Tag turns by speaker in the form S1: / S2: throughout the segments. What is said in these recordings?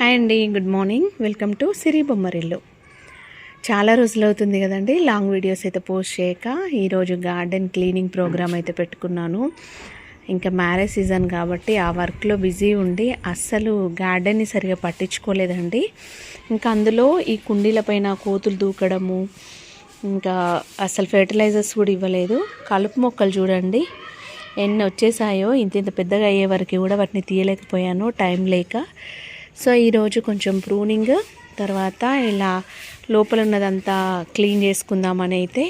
S1: Hi అండి good morning welcome to Siri Bommarillu చాలా రోజులు అవుతుంది కదండి లాంగ్ వీడియోస్ అయితే పోస్ట్ చేయక ఈరోజు గార్డెన్ క్లీనింగ్ ప్రోగ్రామ్ అయితే పెట్టుకున్నాను. ఇంకా మ్యారేజ్ సీజన్ కాబట్టి ఆ వర్క్లో బిజీ ఉండి అస్సలు గార్డెన్ని సరిగా పట్టించుకోలేదండి. ఇంకా అందులో ఈ కుండీల పైన కోతులు దూకడము ఇంకా అసలు ఫెర్టిలైజర్స్ కూడా ఇవ్వలేదు. కలుపు మొక్కలు చూడండి ఎన్ని వచ్చేసాయో ఇంత ఇంత పెద్దగా అయ్యే వరకు కూడా వాటిని తీయలేకపోయాను టైం లేక. సో ఈరోజు కొంచెం ప్రూనింగ్ తర్వాత ఇలా లోపల ఉన్నదంతా క్లీన్ చేసుకుందామని అయితే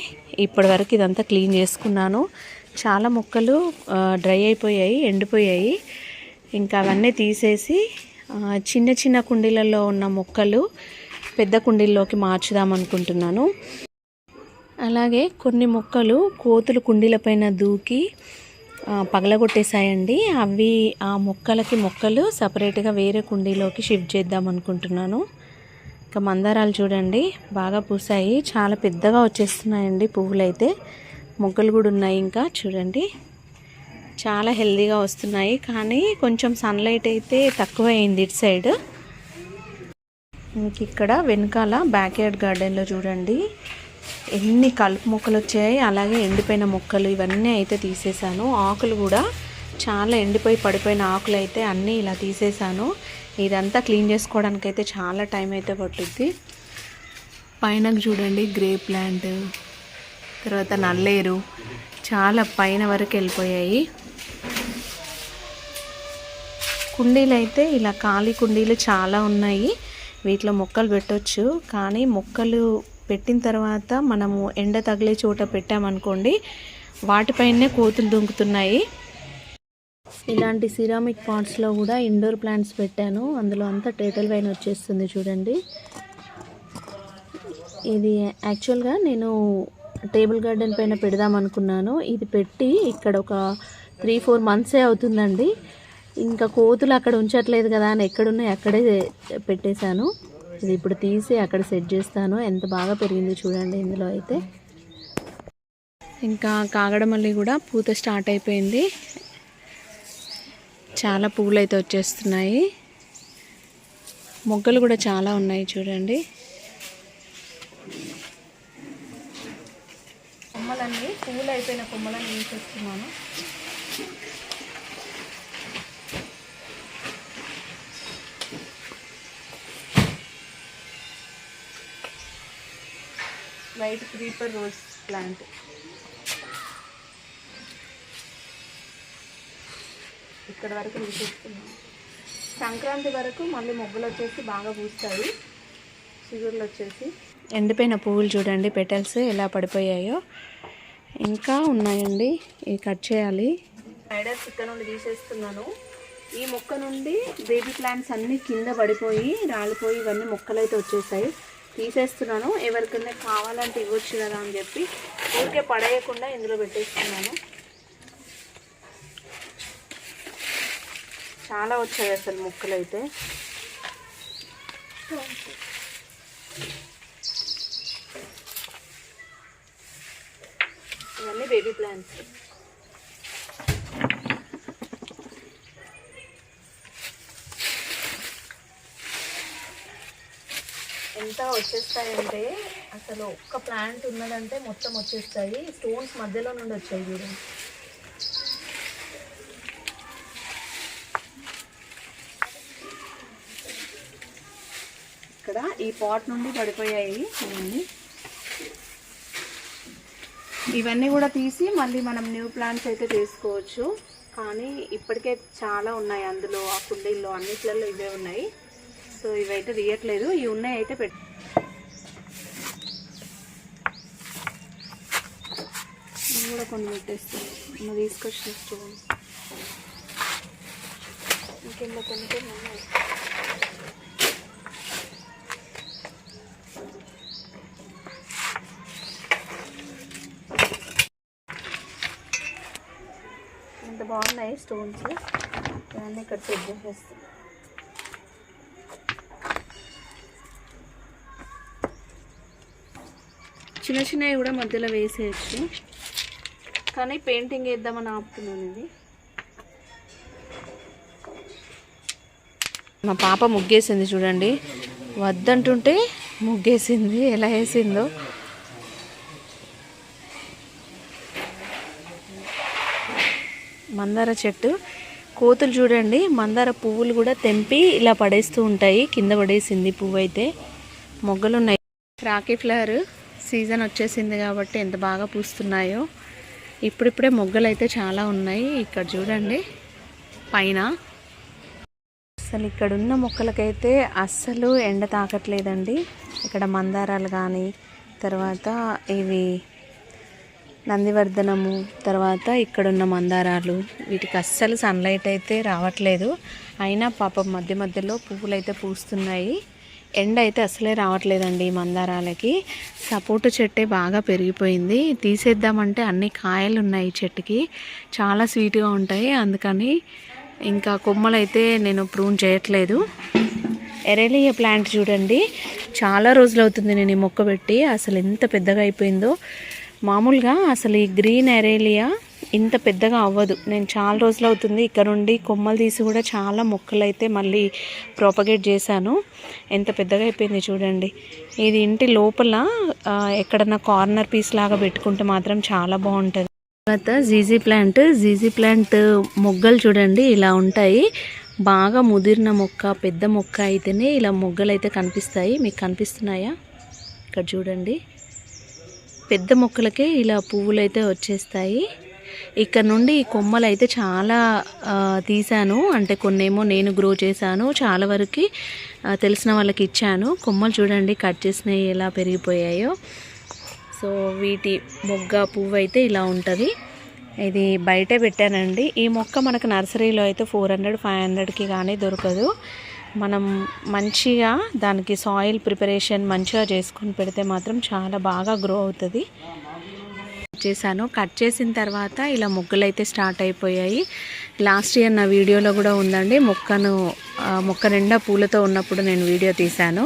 S1: ఇప్పటి వరకు ఇదంతా క్లీన్ చేసుకున్నాను. చాలా మొక్కలు డ్రై అయిపోయాయి ఎండిపోయాయి. ఇంకా అవన్నీ తీసేసి చిన్న చిన్న కుండీలలో ఉన్న మొక్కలు పెద్ద కుండీల్లోకి మార్చుదాం అనుకుంటున్నాను. అలాగే కొన్ని మొక్కలు కోతులు కుండీలపైన దూకి పగలగొట్టేశాయండి. అవి ఆ మొక్కలకి మొక్కలు సపరేట్గా వేరే కుండీలోకి షిఫ్ట్ చేద్దాం అనుకుంటున్నాను. ఇంకా మందారాలు చూడండి బాగా పూసాయి. చాలా పెద్దగా వచ్చేస్తున్నాయండి పువ్వులు అయితే మొగ్గలు కూడా ఉన్నాయి ఇంకా చూడండి. చాలా హెల్దీగా వస్తున్నాయి. కానీ కొంచెం సన్లైట్ అయితే తక్కువ అయింది ఇటు సైడ్. ఇంక ఇక్కడ వెనకాల బ్యాక్ యార్డ్ గార్డెన్లో చూడండి. ఎన్ని కలుపు మొక్కలు వచ్చాయి అలాగే ఎండిపోయిన మొక్కలు ఇవన్నీ అయితే తీసేసాను. ఆకులు కూడా చాలా ఎండిపోయి పడిపోయిన ఆకులు అయితే అన్నీ ఇలా తీసేసాను. ఇదంతా క్లీన్ చేసుకోవడానికి అయితే చాలా టైం అయితే పట్టుద్ది. పైన చూడండి గ్రే ప్లాంట్. తర్వాత నల్లేరు. చాలా పైన వరకు వెళ్ళిపోయాయి. కుండీలు అయితే ఇలా ఖాళీ కుండీలు చాలా ఉన్నాయి. వీటిలో మొక్కలు పెట్టవచ్చు కానీ మొక్కలు పెట్టిన తర్వాత మనము ఎండ తగిలే చోట పెట్టామనుకోండి వాటిపైనే కోతులు దొంకుతున్నాయి ఇలాంటి సిరామిక్ పాట్స్లో కూడా ఇండోర్ ప్లాంట్స్ పెట్టాను. అందులో అంతా టేటల్ వైన్ వచ్చేస్తుంది చూడండి. ఇది యాక్చువల్గా నేను టేబుల్ గార్డెన్ పైన పెడదాం అనుకున్నాను. ఇది పెట్టి ఇక్కడ ఒక త్రీ ఫోర్ మంత్సే అవుతుందండి. ఇంకా కోతులు అక్కడ ఉంచట్లేదు కదా అని ఎక్కడున్నాయి అక్కడే పెట్టేశాను. ఇది ఇప్పుడు తీసి అక్కడ సెట్ చేస్తాను. ఎంత బాగా పెరిగింది చూడండి ఇందులో అయితే. ఇంకా కాగడమల్లి కూడా పూత స్టార్ట్ అయిపోయింది. చాలా పువ్వులు అయితే వచ్చేస్తున్నాయి. మొగ్గలు కూడా చాలా ఉన్నాయి చూడండి. కొమ్మలన్నీ పువ్వులు అయిపోయిన కొమ్మలన్నీ వేసేస్తున్నాను. వైట్ క్రీపర్ రోజ్ ప్లాంట్ ఇక్కడ వరకు తీసేస్తున్నాను సంక్రాంతి వరకు మళ్ళీ మొగ్గలు వచ్చేసి బాగా పూస్తాయి చిగుర్లు వచ్చేసి. ఎండిపోయిన పువ్వులు చూడండి పెటల్స్ ఎలా పడిపోయాయో. ఇంకా ఉన్నాయండి ఇవి కట్ చేయాలి. స్పైడర్స్ ఇక్కడ నుండి తీసేస్తున్నాను. ఈ మొక్క నుండి బేబీ ప్లాంట్స్ అన్నీ కింద పడిపోయి రాలిపోయి ఇవన్నీ మొక్కలు అయితే వచ్చేసాయి. తీసేస్తున్నాను. ఎవరికైనా కావాలంటే ఇవ్వచ్చు కదా అని చెప్పి ఊరికే పడేయకుండా ఇందులో పెట్టేస్తున్నాను. చాలా వచ్చాయి అసలు మొక్కలు అయితే ఇవన్నీ బేబీ ప్లాంట్స్ ఎంత వచ్చేస్తాయంటే అసలు ఒక్క ప్లాంట్ ఉన్నదంటే మొత్తం వచ్చేస్తాయి. స్టోన్స్ మధ్యలో నుండి వచ్చాయి చూడండి ఇక్కడ ఈ పాట్ నుండి పడిపోయాయి ఇవన్నీ. ఇవన్నీ కూడా తీసి మళ్ళీ మనం న్యూ ప్లాంట్స్ అయితే తీసుకోవచ్చు కానీ ఇప్పటికే చాలా ఉన్నాయి అందులో ఆ కుండీల్లో అన్నిట్లలో ఇవే ఉన్నాయి. సో ఇవైతే తీయట్లేదు. ఇవి ఉన్నాయి అయితే పెట్టి కూడా కొన్ని పెట్టేస్తాను. నువ్వు తీసుకొచ్చి చూడండి. ఇంకెందులో కొంటే కొన్ని ఎంత బాగున్నాయి స్టోన్స్? ఇవన్నీ ఇక్కడ సెట్ చేసేస్తాను చిన్న చిన్నవి కూడా మధ్యలో వేసేయచ్చు. కానీ పెయింటింగ్ వేద్దామని ఆపుతున్నాను ఇది. మా పాప ముగ్గేసింది చూడండి. వద్దంటుంటే ముగ్గేసింది. ఎలా వేసిందో. మందార చెట్టు. కోతులు చూడండి. మందార పువ్వులు కూడా తెంపి ఇలా పడేస్తూ ఉంటాయి. కింద పడేసింది పువ్వు అయితే. మొగ్గలు ఉన్నాయి ఫ్లవర్ సీజన్ వచ్చేసింది కాబట్టి ఎంత బాగా పూస్తున్నాయో. ఇప్పుడిప్పుడే మొగ్గలు అయితే చాలా ఉన్నాయి. ఇక్కడ చూడండి పైన. అసలు ఇక్కడ ఉన్న మొక్కలకైతే అస్సలు ఎండ తాకట్లేదండి. ఇక్కడ మందారాలు కానీ తర్వాత ఇవి నందివర్ధనము తర్వాత ఇక్కడున్న మందారాలు. వీటికి అస్సలు సన్లైట్ అయితే రావట్లేదు. అయినా పాపం మధ్య మధ్యలో పువ్వులు అయితే పూస్తున్నాయి. ఎండ అయితే అసలే రావట్లేదండి ఈ మందారాలకి. సపోటా చెట్టే బాగా పెరిగిపోయింది. తీసేద్దామంటే అన్ని కాయలు ఉన్నాయి చెట్టుకి. చాలా స్వీట్గా ఉంటాయి. అందుకని ఇంకా కొమ్మలైతే నేను ప్రూన్ చేయట్లేదు. ఎరేలియా ప్లాంట్ చూడండి. చాలా రోజులు అవుతుంది నేను ఈ మొక్క పెట్టి. అసలు ఎంత పెద్దగా అయిపోయిందో. మామూలుగా అసలు ఈ గ్రీన్ ఎరేలియా ఇంత పెద్దగా అవ్వదు. నేను చాలా రోజులు అవుతుంది ఇక్కడ నుండి కొమ్మలు తీసి కూడా చాలా మొక్కలు అయితే మళ్ళీ ప్రాపగేట్ చేశాను. ఎంత పెద్దగా అయిపోయింది చూడండి. ఇది ఇంటి లోపల ఎక్కడన్నా కార్నర్ పీస్ లాగా పెట్టుకుంటే మాత్రం చాలా బాగుంటుంది. తర్వాత జీజీ ప్లాంట్ జీజీ ప్లాంట్ మొగ్గలు చూడండి ఇలా ఉంటాయి. బాగా ముదిరిన మొక్క పెద్ద మొక్క అయితేనే ఇలా మొగ్గలు అయితే కనిపిస్తాయి. మీకు కనిపిస్తున్నాయా? ఇక్కడ చూడండి. పెద్ద మొక్కలకే ఇలా పువ్వులు అయితే వచ్చేస్తాయి. ఇక్కడ నుండి ఈ కొమ్మలు అయితే చాలా తీశాను. అంటే కొన్నేమో నేను గ్రో చేశాను. చాలా వరకు తెలిసిన వాళ్ళకి ఇచ్చాను. కొమ్మలు చూడండి కట్ చేసినవి ఎలా పెరిగిపోయాయో. సో వీటి మొగ్గ పువ్వు అయితే ఇలా ఉంటుంది. ఇది బయటే పెట్టానండి. ఈ మొక్క మనకు నర్సరీలో అయితే ఫోర్ హండ్రెడ్ ఫైవ్ హండ్రెడ్కి కానీ దొరకదు. మనం మంచిగా దానికి సాయిల్ ప్రిపరేషన్ మంచిగా చేసుకొని పెడితే మాత్రం చాలా బాగా గ్రో అవుతుంది. చేశాను. కట్ చేసిన తర్వాత ఇలా మొగ్గలు అయితే స్టార్ట్ అయిపోయాయి. లాస్ట్ ఇయర్ నా వీడియోలో కూడా ఉందండి. మొక్కను మొక్క నిండా పూలతో ఉన్నప్పుడు నేను వీడియో తీశాను.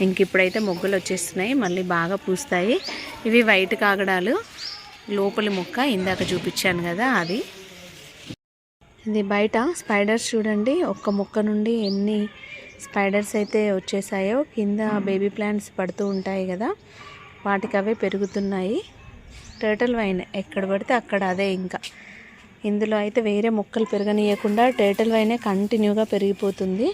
S1: ఇంక ఇప్పుడైతే మొగ్గలు వచ్చేస్తున్నాయి. మళ్ళీ బాగా పూస్తాయి. ఇవి వైట్ కాగడాలు. లోపలి మొక్క ఇందాక చూపించాను కదా అది. ఇది బయట స్పైడర్స్ చూడండి. ఒక్క మొక్క నుండి ఎన్ని స్పైడర్స్ అయితే వచ్చేసాయో కింద బేబీ ప్లాంట్స్ పడుతూ ఉంటాయి కదా. వాటికి అవే పెరుగుతున్నాయి. టర్టల్ వైన్ ఎక్కడ పడితే అక్కడ అదే ఇంకా. ఇందులో అయితే వేరే మొక్కలు పెరగనీయకుండా టర్టల్ వైనే కంటిన్యూగా పెరిగిపోతుంది.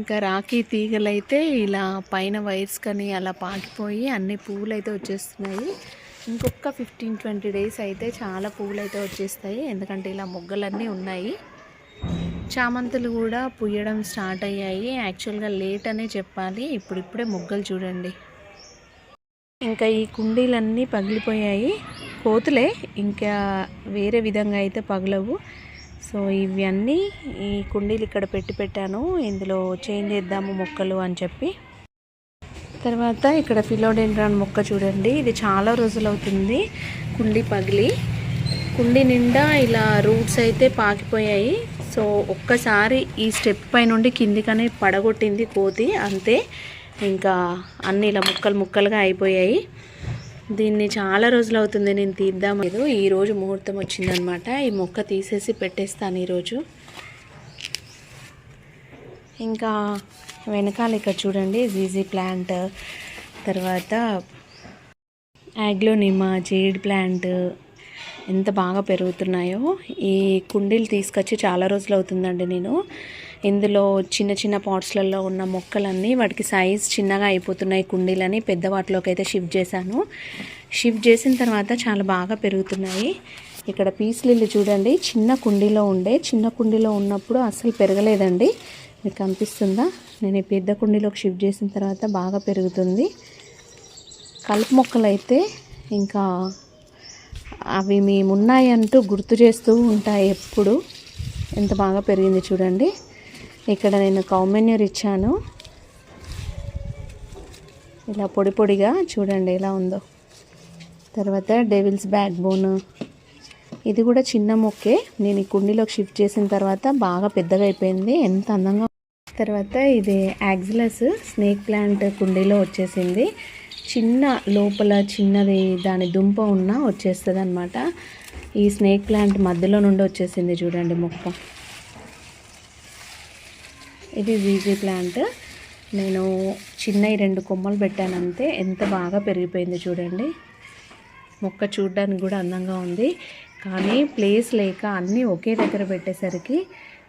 S1: ఇంకా రాఖీ తీగలు అయితే ఇలా పైన వైర్స్ కానీ అలా పాకిపోయి అన్ని పువ్వులు అయితే వచ్చేస్తున్నాయి. ఇంకొక ఫిఫ్టీన్ ట్వంటీ డేస్ అయితే చాలా పువ్వులు అయితే వచ్చేస్తాయి. ఎందుకంటే ఇలా మొగ్గలన్నీ ఉన్నాయి. చామంతులు కూడా పుయ్యడం స్టార్ట్ అయ్యాయి. యాక్చువల్గా లేట్ అనే చెప్పాలి. ఇప్పుడిప్పుడే మొగ్గలు చూడండి. ఇంకా ఈ కుండీలన్నీ పగిలిపోయాయి. కోతులే ఇంకా వేరే విధంగా అయితే పగలవు. సో ఇవన్నీ ఈ కుండీలు ఇక్కడ పెట్టి పెట్టాను. ఇందులో చేంజ్ చేద్దాము మొక్కలు అని చెప్పి. తర్వాత ఇక్కడ ఫిలోడెండ్రాన్ మొక్క చూడండి. ఇది చాలా రోజులు అవుతుంది కుండీ పగిలి. కుండీ నిండా ఇలా రూట్స్ అయితే పాకిపోయాయి. సో ఒక్కసారి ఈ స్టెప్ పై నుండి కిందికనే పడగొట్టింది కోతి అంతే. ఇంకా అన్ని ఇలా ముక్కలు ముక్కలుగా అయిపోయాయి. దీన్ని చాలా రోజులు అవుతుంది నేను తీద్దాం లేదు. ఈరోజు ముహూర్తం వచ్చిందనమాట. ఈ మొక్క తీసేసి పెట్టేస్తాను ఈరోజు. ఇంకా వెనకాల ఇక్కడ చూడండి జీజీ ప్లాంట్ తర్వాత యాగ్లోనిమా జేడ్ ప్లాంట్ ఎంత బాగా పెరుగుతున్నాయో. ఈ కుండీలు తీసుకొచ్చి చాలా రోజులు అవుతుందండి నేను. ఇందులో చిన్న చిన్న పాట్స్లలో ఉన్న మొక్కలన్నీ వాటికి సైజ్ చిన్నగా అయిపోతున్నాయి కుండీలని పెద్ద వాటిలోకి అయితే షిఫ్ట్ చేశాను. షిఫ్ట్ చేసిన తర్వాత చాలా బాగా పెరుగుతున్నాయి. ఇక్కడ పీస్ లిల్లు చూడండి చిన్న కుండీలో ఉండే చిన్న కుండీలో ఉన్నప్పుడు అస్సలు పెరగలేదండి. మీకు కనిపిస్తుందా? నేను పెద్ద కుండీలోకి షిఫ్ట్ చేసిన తర్వాత బాగా పెరుగుతుంది. కలుపు మొక్కలు అయితే ఇంకా అవి మేమున్నాయంటూ గుర్తు చేస్తూ ఉంటాయి ఎప్పుడు. ఎంత బాగా పెరిగింది చూడండి. ఇక్కడ నేను కౌమెన్యూర్ ఇచ్చాను. ఇలా పొడి పొడిగా చూడండి ఎలా ఉందో. తర్వాత డెవిల్స్ బ్యాక్ బోన్ ఇది కూడా చిన్న మొక్కే. నేను ఈ కుండీలోకి షిఫ్ట్ చేసిన తర్వాత బాగా పెద్దగా అయిపోయింది. ఎంత అందంగా తర్వాత ఇది యాక్సిలస్ స్నేక్ ప్లాంట్ కుండీలో వచ్చేసింది. చిన్న లోపల చిన్నది దాని దుంప ఉన్న వచ్చేస్తుంది అనమాట ఈ స్నేక్ ప్లాంట్ మధ్యలో నుండి వచ్చేసింది చూడండి మొక్క. ఇది జీజీ ప్లాంట్. నేను చిన్నవి రెండు కొమ్మలు పెట్టానంతే ఎంత బాగా పెరిగిపోయింది చూడండి. మొక్క చూడడానికి కూడా అందంగా ఉంది. కానీ ప్లేస్ లేక అన్నీ ఒకే దగ్గర పెట్టేసరికి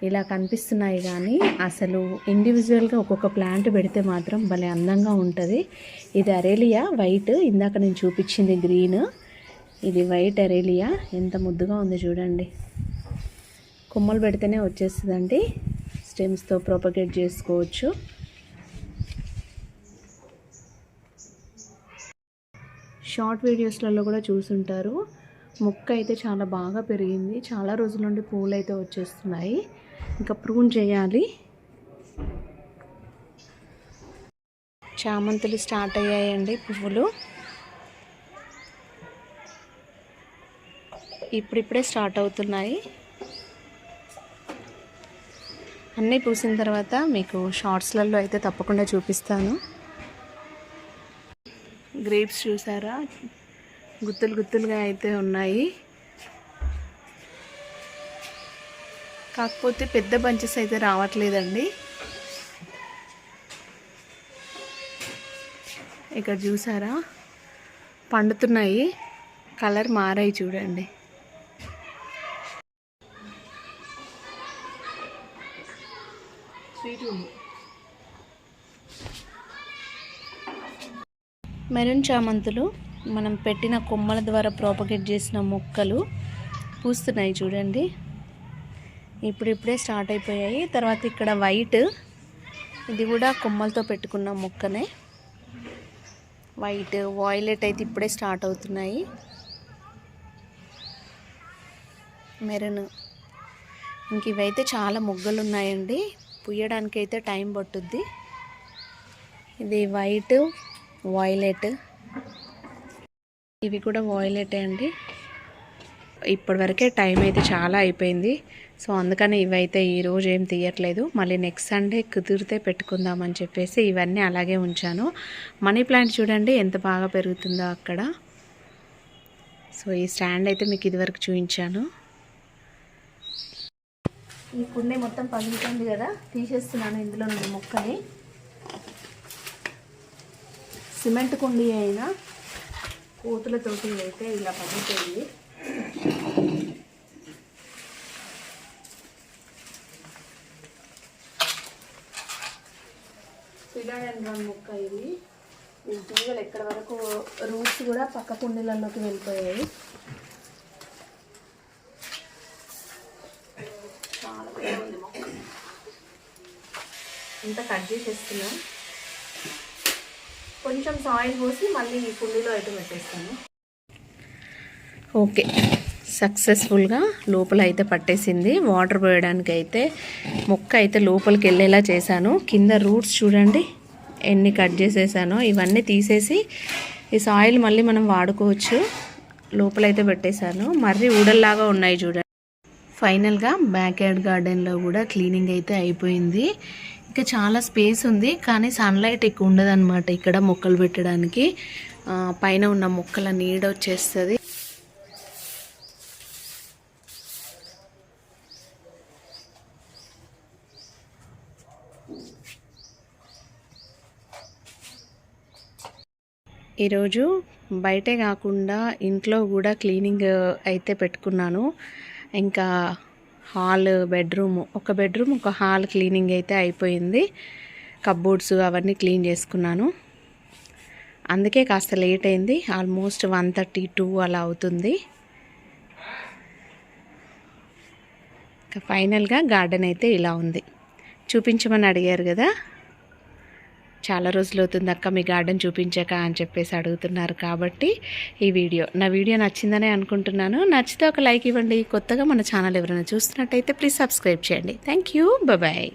S1: ఇలా కనిపిస్తున్నాయి కానీ అసలు ఇండివిజువల్గా ఒక్కొక్క ప్లాంట్ పెడితే మాత్రం భలే అందంగా ఉంటుంది. ఇది అరేలియా వైట్. ఇందాక నేను చూపించింది గ్రీన్ ఇది వైట్ అరేలియా. ఎంత ముద్దుగా ఉంది చూడండి. కొమ్మలు పెడితేనే వచ్చేస్తుందండి. స్టెమ్స్తో ప్రొపగేట్ చేసుకోవచ్చు. షార్ట్ వీడియోస్లలో కూడా చూసుంటారు. మొక్క అయితే చాలా బాగా పెరిగింది. చాలా రోజుల నుండి పూలు అయితే వచ్చేస్తున్నాయి. ఇంకా ప్రూన్ చేయాలి. చామంతులు స్టార్ట్ అయ్యాయండి పువ్వులు. ఇప్పుడిప్పుడే స్టార్ట్ అవుతున్నాయి. అన్నీ పూసిన తర్వాత మీకు షార్ట్స్లలో అయితే తప్పకుండా చూపిస్తాను. గ్రేప్స్ చూసారా? గుత్తులు గుత్తులుగా అయితే ఉన్నాయి. కాకపోతే పెద్ద బంచెస్ అయితే రావట్లేదండి. ఇక్కడ చూసారా? పండుతున్నాయి. కలర్ మారాయి చూడండి. మెరూన్ చామంతులు మనం పెట్టిన కొమ్మల ద్వారా ప్రాపగేట్ చేసిన మొక్కలు పూస్తున్నాయి చూడండి. ఇప్పుడిప్పుడే స్టార్ట్ అయిపోయాయి. తర్వాత ఇక్కడ వైట్. ఇది కూడా కొమ్మలతో పెట్టుకున్న మొక్కనే. వైట్ వాయిలెట్ అయితే ఇప్పుడే స్టార్ట్ అవుతున్నాయి. మెరూన్. ఇంక ఇవైతే చాలా మొగ్గలు ఉన్నాయండి పుయ్యడానికి అయితే టైం పట్టుద్ది. ఇది వైట్ వాయిలెట్. ఇవి కూడా వాయిలెట్ అండి. ఇప్పటివరకే టైం అయితే చాలా అయిపోయింది. సో అందుకని ఇవైతే ఈరోజు ఏం తీయట్లేదు. మళ్ళీ నెక్స్ట్ సండే కుదిరితే పెట్టుకుందామని చెప్పేసి ఇవన్నీ అలాగే ఉంచాను. మనీ ప్లాంట్ చూడండి ఎంత బాగా పెరుగుతుందో అక్కడ. సో ఈ స్టాండ్ అయితే మీకు ఇదివరకు చూపించాను. ఈ కుండే మొత్తం పగులుతుంది కదా తీసేస్తున్నాను ఇందులో నుండి మొక్కని. సిమెంట్ కుండీ అయినా కోతులతోటి అయితే ఇలా పడిపోయింది ఫిలాడెండ్రాన్ ముక్క ఇది. తీగలు ఎక్కడి వరకు రూట్స్ కూడా పక్క కుండీలలోకి వెళ్ళిపోయాయి. చాలా బాగుంది మొక్క. ఇంత కట్ చేసేస్తున్నాం. కొంచెం సాయిల్ పోసి మళ్ళీ కుండీలో అయితే పెట్టేస్తాను? ఓకే. సక్సెస్ఫుల్గా లోపల అయితే పట్టేసింది. వాటర్ పోయడానికి అయితే మొక్క అయితే లోపలికి వెళ్ళేలా చేశాను. కింద రూట్స్ చూడండి. ఎన్ని కట్ చేసేసానో ఇవన్నీ తీసేసి ఈ సాయిల్ మళ్ళీ మనం వాడుకోవచ్చు. లోపలైతే పెట్టేశాను. మర్రి ఊడల్లాగా ఉన్నాయి చూడండి. ఫైనల్గా బ్యాక్ యార్డ్ గార్డెన్లో కూడా క్లీనింగ్ అయితే అయిపోయింది. ఇంకా చాలా స్పేస్ ఉంది కానీ సన్లైట్ ఎక్కువ ఉండదన్నమాట ఇక్కడ మొక్కలు పెట్టడానికి. పైన ఉన్న మొక్కల నీడ వచ్చేస్తుంది. ఈరోజు బయటే కాకుండా ఇంట్లో కూడా క్లీనింగ్ అయితే పెట్టుకున్నాను. ఇంకా హాల్ బెడ్రూమ్ ఒక బెడ్రూమ్ ఒక హాల్ క్లీనింగ్ అయితే అయిపోయింది. కబ్బోర్డ్స్ అవన్నీ క్లీన్ చేసుకున్నాను. అందుకే కాస్త లేట్ అయింది. ఆల్మోస్ట్ వన్ థర్టీ టూ అలా అవుతుంది. ఇంకా ఫైనల్గా గార్డెన్ అయితే ఇలా ఉంది. చూపించమని అడిగారు కదా? చాలా రోజులు అవుతుంది అక్క మీ గార్డెన్ చూపించాక అని చెప్పేసి అడుగుతున్నారు కాబట్టి ఈ వీడియో. నా వీడియో నచ్చిందనే అనుకుంటున్నాను. నచ్చితే ఒక లైక్ ఇవ్వండి. కొత్తగా మన ఛానల్ ఎవరైనా చూస్తున్నట్టయితే ప్లీజ్ సబ్స్క్రైబ్ చేయండి. Thank you. బాయ్